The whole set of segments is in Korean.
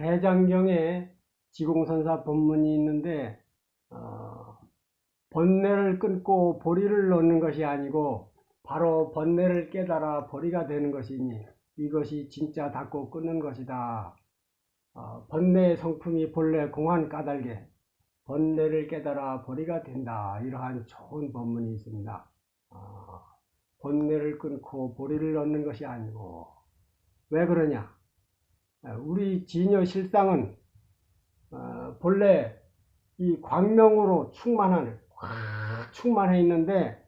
대장경에 지공선사 본문이 있는데 어, 번뇌를 끊고 보리를 놓는 것이 아니고 바로 번뇌를 깨달아 보리가 되는 것이니 이것이 진짜 닫고 끊는 것이다. 어, 번뇌의 성품이 본래 공한 까닭에 번뇌를 깨달아 보리가 된다. 이러한 좋은 본문이 있습니다. 어, 번뇌를 끊고 보리를 얻는 것이 아니고 왜 그러냐? 어, 우리 진여 실상은 어, 본래 이 광명으로 충만한 확 충만해 있는데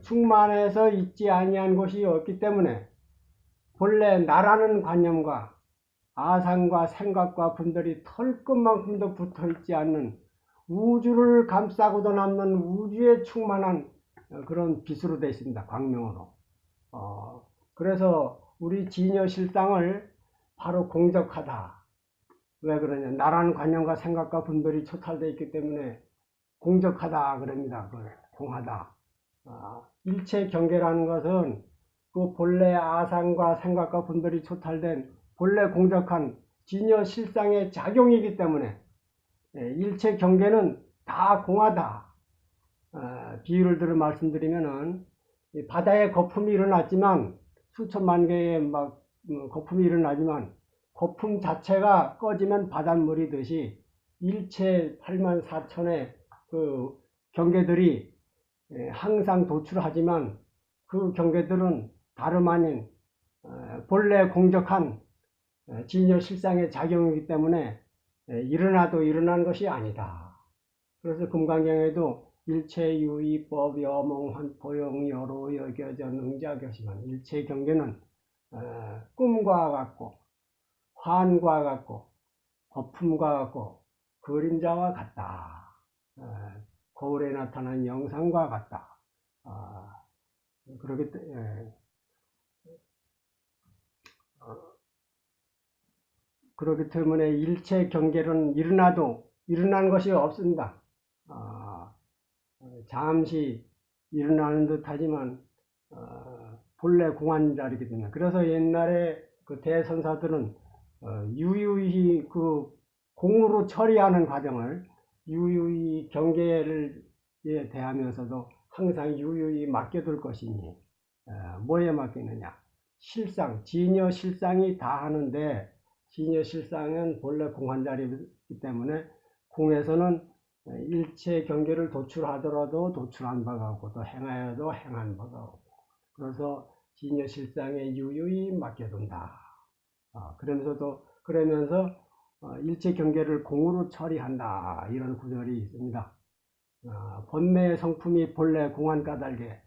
충만해서 있지 아니한 것이 없기 때문에 본래 나라는 관념과 아상과 생각과 분들이 털끝만큼도 붙어 있지 않는 우주를 감싸고도 남는 우주에 충만한 어, 그런 빛으로 되어 있습니다. 광명으로. 어, 그래서 우리 진여 실상을 바로 공적하다. 왜 그러냐? 나라는 관념과 생각과 분별이 초탈되어 있기 때문에 공적하다 그럽니다. 공하다. 아, 일체 경계라는 것은 그 본래 아상과 생각과 분별이 초탈된 본래 공적한 진여 실상의 작용이기 때문에 예, 일체 경계는 다 공하다. 아, 비유를 들어 말씀드리면은 이 바다에 거품이 일어났지만 수천만 개의 막 음, 거품이 일어나지만 거품 자체가 꺼지면 바닷물이 듯이 일체 8만 4천의 그 경계들이 예, 항상 도출하지만 그 경계들은 다름 아닌 어, 본래 공적한 어, 진여 실상의 작용이기 때문에 예, 일어나도 일어난 것이 아니다. 그래서 금강경에도 일체 유의법 여몽 환포용 여로 여겨전 응자교시만 일체 경계는 어, 꿈과 같고 환과 같고 거품과 같고 그림자와 같다. 어, 거울에 나타난 영상과 같다. 아, 그렇기 때문에 그렇기 때문에 일체 경계는 일어나도 일어난 것이 없습니다. 아, 잠시 일어나는 듯 하지만 어, 본래 공한 때문에. 그래서 옛날에 그 대선사들은 어, 유유히 그 공으로 처리하는 과정을 유유히 경계를 예, 대하면서도 항상 유유히 맡겨둘 것이니 어, 뭐에 맡기느냐. 실상 진여 실상이 다 하는데 진여 실상은 본래 공한 자리이기 때문에 공에서는 일체 경계를 도출하더라도 도출한 바가 없고 또 행하여도 행한 바가 없고 그래서 진여 실상에 유유히 맡겨둔다. 어, 그러면서도 그러면서 어, 일체 경계를 공으로 처리한다 이런 구절이 있습니다. 어, 번뇌의 성품이 본래 공한 까닭에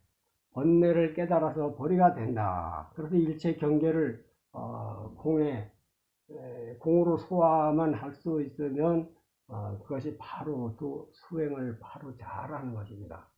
번뇌를 깨달아서 보리가 된다. 그래서 일체 경계를 어, 공에 에, 공으로 소화만 할 수 있으면 어, 그것이 바로 또 수행을 바로 잘하는 것입니다.